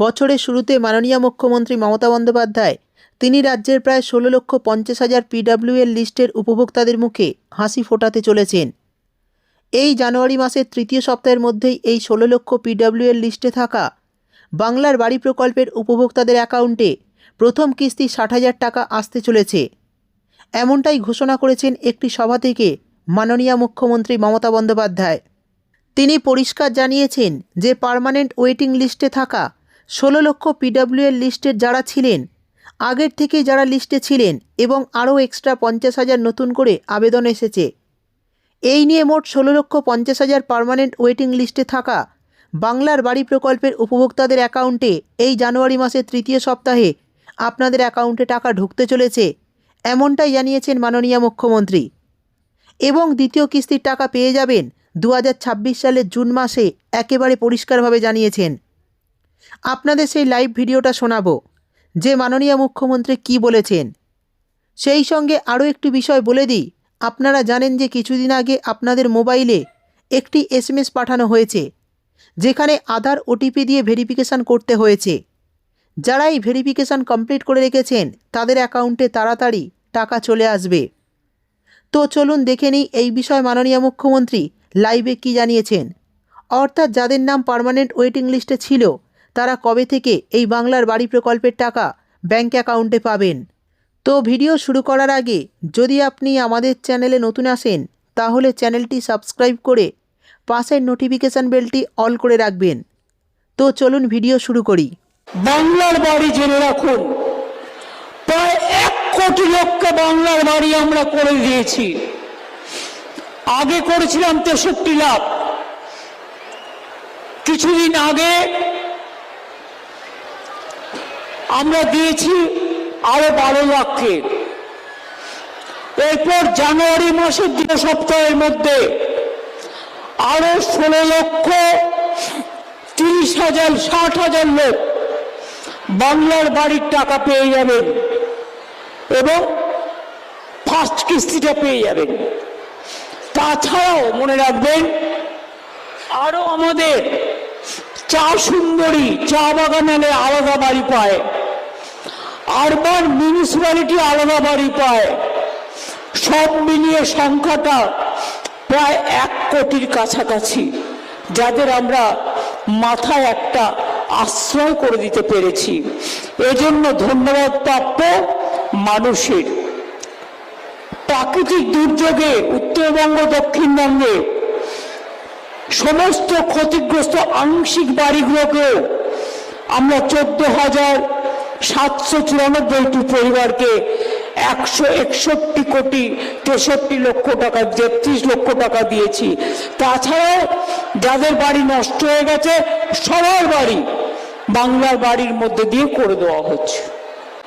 বছরের শুরুতে মাননীয় মুখ্যমন্ত্রী মমতা বন্দ্যোপাধ্যায়, তিনি রাজ্যের প্রায় ষোলো লক্ষ পঞ্চাশ হাজার পিডাব্লিউএল লিস্টের উপভোক্তাদের মুখে হাসি ফোটাতে চলেছেন। এই জানুয়ারি মাসের তৃতীয় সপ্তাহের মধ্যেই এই ষোলো লক্ষ পিডাব্লিউএল লিস্টে থাকা বাংলার বাড়ি প্রকল্পের উপভোক্তাদের অ্যাকাউন্টে প্রথম কিস্তি ষাট হাজার টাকা আসতে চলেছে। এমনটাই ঘোষণা করেছেন একটি সভা থেকে মাননীয় মুখ্যমন্ত্রী মমতা বন্দ্যোপাধ্যায়। তিনি পরিষ্কার জানিয়েছেন যে, পার্মানেন্ট ওয়েটিং লিস্টে থাকা ষোলো লক্ষ পিডাব্লিউএল লিস্টের যারা ছিলেন, আগের থেকে যারা লিস্টে ছিলেন এবং আরও এক্সট্রা পঞ্চাশ হাজার নতুন করে আবেদন এসেছে। এই নিয়ে মোট ষোলো লক্ষ পঞ্চাশ হাজার পার্মানেন্ট ওয়েটিং লিস্টে থাকা বাংলার বাড়ি প্রকল্পের উপভোক্তাদের অ্যাকাউন্টে এই জানুয়ারি মাসের তৃতীয় সপ্তাহে আপনাদের অ্যাকাউন্টে টাকা ঢুকতে চলেছে, এমনটাই জানিয়েছেন মাননীয় মুখ্যমন্ত্রী। এবং দ্বিতীয় কিস্তির টাকা পেয়ে যাবেন দু হাজার ছাব্বিশ সালের জুন মাসে একেবারে পরিষ্কারভাবে জানিয়েছেন। আপনাদের সেই লাইভ ভিডিওটা শোনাবো, যে মাননীয় মুখ্যমন্ত্রী কি বলেছেন। সেই সঙ্গে আরও একটি বিষয় বলে দিই, আপনারা জানেন যে কিছুদিন আগে আপনাদের মোবাইলে একটি এসএমএস পাঠানো হয়েছে, যেখানে আধার ওটিপি দিয়ে ভেরিফিকেশান করতে হয়েছে। যারা এই ভেরিফিকেশান কমপ্লিট করে রেখেছেন, তাদের অ্যাকাউন্টে তাড়াতাড়ি টাকা চলে আসবে। তো চলুন দেখে নিই এই বিষয়ে মাননীয় মুখ্যমন্ত্রী লাইভে কি জানিয়েছেন। অর্থাৎ যাদের নাম পার্মানেন্ট ওয়েটিং লিস্টে ছিল তারা কবে থেকে এই বাংলার বাড়ি প্রকল্পের টাকা ব্যাংক অ্যাকাউন্টে পাবেন? তো ভিডিও শুরু করার আগে যদি আপনি আমাদের চ্যানেলে নতুন আসেন, তাহলে চ্যানেলটি সাবস্ক্রাইব করে পাশের নোটিফিকেশান বেলটি অল করে রাখবেন। তো চলুন ভিডিও শুরু করি। বাংলার বাড়ি জেনে রাখুন, প্রায় এক কোটি লোককে বাংলার বাড়ি আমরা করে দিয়েছি। আগে করেছিলাম তেষট্টি লাখ। কিছুদিন আগে আমরা দিয়েছি আরও বারো লাখকে এরপর জানুয়ারি মাসের দ্বিতীয় সপ্তাহের মধ্যে আরও ষোলো লক্ষ তিরিশ হাজার, ষাট হাজার লোক বাংলার বাড়ির টাকা পেয়ে যাবেন এবং ফার্স্ট কিস্তিটা পেয়ে যাবেন। তাছাড়াও মনে রাখবেন, আরও আমাদের চা সুন্দরী, চা বাগানালে আলাদা বাড়ি পায়। আরবান মিউনিসিপ্যালিটি আলাদা বাড়ি পায়। সব মিলিয়ে সংখ্যাটা প্রায় এক কোটির কাছাকাছি, যাদের আমরা মাথায় একটা আশ্রয় করে দিতে পেরেছি। এজন্য ধন্যবাদ প্রাপ্য মানুষের। প্রাকৃতিক দুর্যোগে উত্তরবঙ্গ, দক্ষিণবঙ্গে সমস্ত ক্ষতিগ্রস্ত আংশিক বাড়িগুলোকেও আমরা চোদ্দ হাজার সাতশো চুরানব্বইটি পরিবারকে একশো একষট্টি কোটি তেষট্টি লক্ষ টাকা, তেত্রিশ লক্ষ টাকা দিয়েছি। তাছাড়াও যাদের বাড়ি নষ্ট হয়ে গেছে, সবার বাড়ি বাংলার বাড়ির মধ্যে দিয়ে করে দেওয়া হচ্ছে।